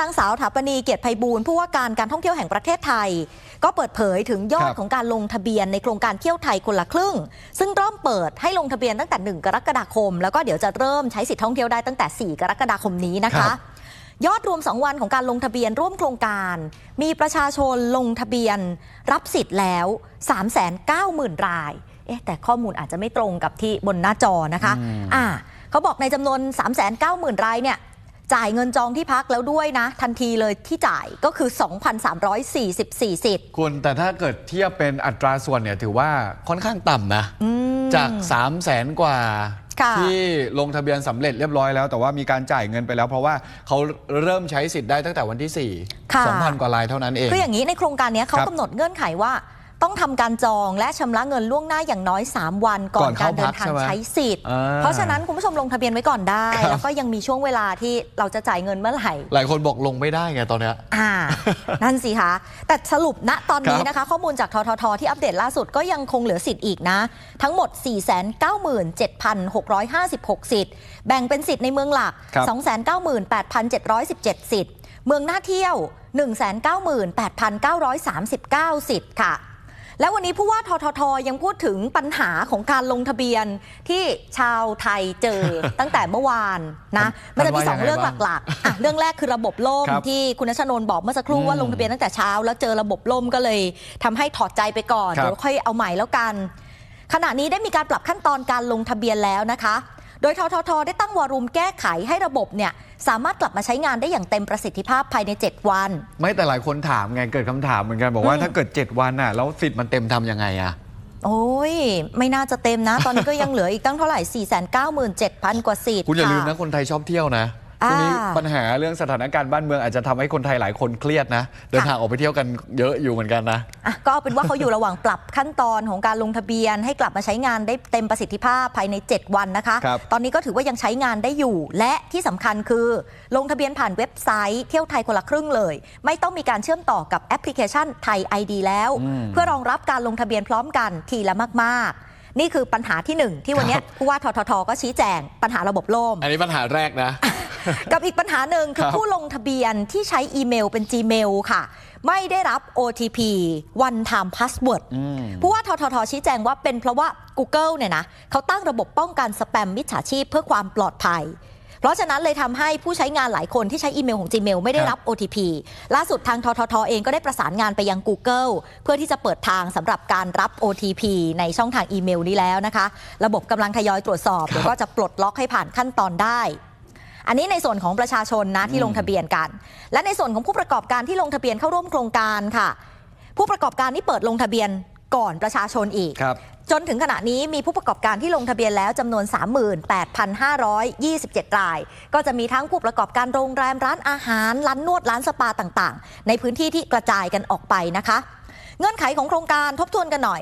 นางสาวถาปณีเกียรติไพบูลย์ผู้ว่าการการท่องเที่ยวแห่งประเทศไทย ก็เปิดเผยถึงยอคดรับของการลงทะเบียนในโครงการเที่ยวไทยคนละครึ่ง ซึ่งเริ่มเปิดให้ลงทะเบียนตั้งแต่ 1 กรกฎาคม แล้วก็เดี๋ยวจะเริ่มใช้สิทธิท่องเที่ยวได้ตั้งแต่ 4 กรกฎาคมนี้นะครัคะบยอดรวม 2 วันของการลงทะเบียนร่วมโครงการ มีประชาชนลงทะเบียน รับสิทธิ์แล้ว 390,000 รายเอ๊ะแต่ข้อมูลอาจจะไม่ตรงกับที่บนหน้าจอนะคะอืมอ่าเขาบอกในจำนวน 390,000 รายเนี่ย จ่ายเงินจองที่พักแล้วด้วยนะ ทันทีเลยที่จ่ายก็คือ 2,344 สิทธิ์ คุณแต่ถ้าเกิดเทียบเป็นอัตราส่วนเนี่ยถือว่าค่อนข้างต่ำนะอืมจาก 3 0 0แสนกว่าค่ะที่ลงทะเบียนสำเร็จเรียบร้อยแล้ว แต่ว่ามีการจ่ายเงินไปแล้ว เพราะว่าเขาเริ่มใช้สิทธิ์ได้ตั้งแต่วันที่ค่ะ4 2,000 กว่ารายเท่านั้นเอง คืออย่างนี้ในโครงการเนี้ยเขาครับ กำหนดเงื่อนไขว่า ต้องทำการจองและชำระเงินล่วงหน้าอย่างน้อย 3 วัน ก่อก่อนนกาเข้ารเดินทางพักใช่ไหมใช้สิทธิ์อ่าเพราะฉะนั้นคุณผู้ชมลงทะเบียนไว้ก่อนได้ครับแล้วก็ยังมีช่วงเวลาที่เราจะจ่ายเงินเมื่อไหร่ หลายคนบอกลงไม่ได้ไงตอนเนี้ยอ่า นั่นสิคะ แต่สรุปณตอนนี้ครับนะคะ ข้อมูลจากทททที่อัปเดตล่าสุดก็ยังคงเหลือสิทธิ์อีกนะ ทั้งหมด 497,656 สิทธิ์ แบ่งเป็นสิทธิ์ในเมืองหลักครับ298,717 สิทธิ์ เมืองน่าเที่ยว 198,939 สิทธิ์ค่ะ แล้ววันนี้ผู้ว่าทททยังพูดถึงปัญหาของการลงทะเบียนที่ชาวไทยเจอ ตั้งแต่เมื่อวานนะมัมันนจะมีว่าสองยังไงเรื่องบ้างหลักๆอะเรื่องแรกคือระบบล่มครับที่คุณนัชนนท์บอกเมื่อสักครู่อืมว่าลงทะเบียนตั้งแต่เช้า แล้วเจอระบบล่มก็เลยทำให้ถอดใจไปก่อนครับเดี๋ยวค่อยเอาใหม่แล้วกัน ขณะนี้ได้มีการปรับขั้นตอนการลงทะเบียนแล้วนะคะ โดยทททได้ตั้งวอรุมแก้ไขให้ระบบเนี่ยสามารถกลับมาใช้งานได้อย่างเต็มประสิทธิภาพภายใน 7 วัน ไม่แต่หลายคนถามไงเกิดคำถามเหมือนกันบอกว่าอืมถ้าเกิด 7 วันน่ะแล้วสิทธิ์มันเต็มทำยังไงอะโอ้ย ไม่น่าจะเต็มนะ ตอนนี้ก็ยังเหลืออีกตั้งเท่าไหร่ 497,000 กว่าสิทธิ์คุณอย่าลืมค่ะนะคนไทยชอบเที่ยวนะ อ่าทีนี้ปัญหาเรื่องสถานการณ์บ้านเมืองอาจจะทำให้คนไทยหลายคนเครียดนะ เดินทางออกไปเที่ยวกันเยอะอยู่เหมือนกันนะอะก็เอาเป็นว่าเขาอยู่ระหว่างปรับขั้นตอนของการลงทะเบียน ให้กลับมาใช้งานได้เต็มประสิทธิภาพภายใน 7 วันนะคะครับตอนนี้ก็ถือว่ายังใช้งานได้อยู่ และที่สำคัญคือ ลงทะเบียนผ่านเว็บไซต์เที่ยวไทยคนละครึ่งเลย ไม่ต้องมีการเชื่อมต่อกับแอปพลิเคชันไทย ID แล้วอืมเพื่อรองรับการลงทะเบียนพร้อมกันทีละมาก ๆนี่คือปัญหาที่หนึ่งที่วันเนี้ยครับผู้ว่าทททก็ชี้แจงปัญหาระบบล่ม อันนี้ปัญหาแรกนะ กับอีกปัญหาหนึ่งคือครับผู้ลงทะเบียนที่ใช้อีเมลเป็น Gmail ค่ะ ไม่ได้รับ OTP one time password อืมผู้ว่าทททชี้แจงว่าเป็นเพราะว่า Google เนี่ยนะเขาตั้งระบบป้องกันสแปมมิจฉาชีพเพื่อความปลอดภัยเพราะฉะนั้นเลยทำให้ผู้ใช้งานหลายคนที่ใช้อีเมลของ Gmail ไม่ได้รับ OTP ล่าสุดทางทททเองก็ได้ประสานงานไปยัง Google เพื่อที่จะเปิดทางสำหรับการรับ OTP ในช่องทางอีเมลนี้แล้วนะคะ ระบบกำลังทยอยตรวจสอบเดี๋ยวก็จะปลดล็อกให้ผ่านขั้นตอนได้ อันนี้ในส่วนของประชาชนนะที่ลงทะเบียนกัน และในส่วนของผู้ประกอบการที่ลงทะเบียนเข้าร่วมโครงการค่ะ ผู้ประกอบการที่เปิดลงทะเบียนก่อนประชาชนอีกครับจนถึงขณะนี้มีผู้ประกอบการที่ลงทะเบียนแล้วจำนวน 38,527 ราย ก็จะมีทั้งผู้ประกอบการโรงแรมร้านอาหารร้านนวดร้านสปาต่างๆ ในพื้นที่ที่กระจายกันออกไปนะคะ เงื่อนไขของโครงการทบทวนกันหน่อย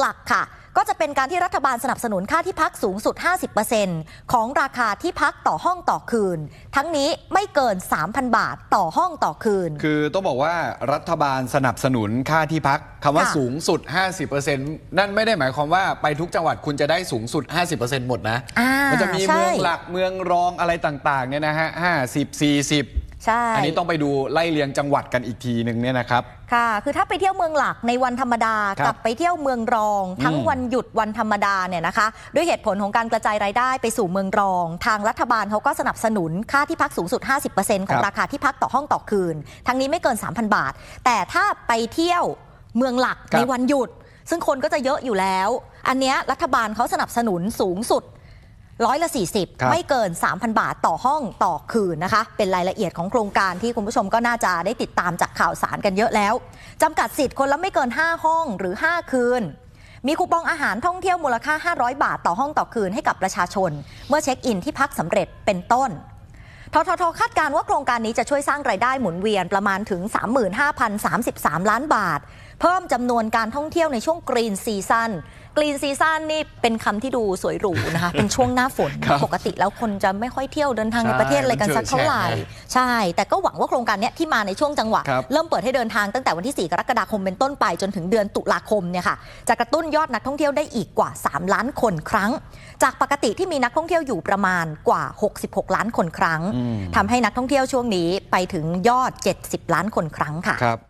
หลักๆ ค่ะ ก็จะเป็นการที่รัฐบาลสนับสนุนค่าที่พักสูงสุด 50%ของราคาที่พักต่อห้องต่อคืน ทั้งนี้ไม่เกิน 3,000 บาทต่อห้องต่อคืน คือต้องบอกว่ารัฐบาลสนับสนุนค่าที่พักคำว่าค่ะสูงสุด 50%นั่นไม่ได้หมายความว่าไปทุกจังหวัดคุณจะได้สูงสุด 50%หมดนะ อ่ามันจะมีใช่ เมืองหลักเมืองรองอะไรต่างๆเนี่ยนะฮะ50 40 ใช่ อันนี้ต้องไปดูไล่เรียงจังหวัดกันอีกทีหนึ่งเนี่ยนะครับ ค่ะ คือถ้าไปเที่ยวเมืองหลักในวันธรรมดา ครับกับไปเที่ยวเมืองรอง ทั้งอืมวันหยุดวันธรรมดาเนี่ยนะคะ ด้วยเหตุผลของการกระจายรายได้ไปสู่เมืองรอง ทางรัฐบาลเขาก็สนับสนุนค่าที่พักสูงสุด 50%ของราคาที่พักต่อห้องต่อคืน ทั้งนี้ไม่เกิน 3,000 บาท แต่ถ้าไปเที่ยวเมืองหลักครับ ในวันหยุด ซึ่งคนก็จะเยอะอยู่แล้ว อันเนี้ยรัฐบาลเขาสนับสนุนสูงสุด ร้อยละครับ40 ไม่เกิน 3,000 บาทต่อห้องต่อคืนนะคะ เป็นรายละเอียดของโครงการที่คุณผู้ชมก็น่าจะได้ติดตามจากข่าวสารกันเยอะแล้วจำกัดสิทธิ์คนละไม่เกิน 5 ห้องหรือ 5 คืน มีคูปองอาหารท่องเที่ยวมูลค่า 500 บาทต่อห้องต่อคืนให้กับประชาชน เมื่อเช็คอินที่พักสำเร็จเป็นต้นทททคาดการณ์ว่าโครงการนี้จะช่วยสร้างรายได้หมุนเวียนประมาณถึง 35,033 ล้านบาทเพิ่มจำนวนการท่องเที่ยวในช่วงกรีนซีซั่นกรีนซีซันนี่เป็นคำที่ดูสวยหรูนะคะ เป็นช่วงหน้าฝน ครับปกติแล้วคนจะไม่ค่อยเที่ยวเดินทางในใช่ประเทศอะไรกันสักเท่าไหร่มันเฉอะแฉะใช่ แต่ก็หวังว่าโครงการเนี้ยที่มาในช่วงจังหวะ ครับ เริ่มเปิดให้เดินทางตั้งแต่วันที่ 4 กรกฎาคมเป็นต้นไปจนถึงเดือนตุลาคมเนี่ยค่ะจะกระตุ้นยอดนักท่องเที่ยวได้อีกกว่า 3 ล้านคนครั้ง จากปกติที่มีนักท่องเที่ยวอยู่ประมาณกว่า 66 ล้านคนครั้งอืม ทำให้นักท่องเที่ยวช่วงนี้ไปถึงยอด 70 ล้านคนครั้งค่ะ ครับ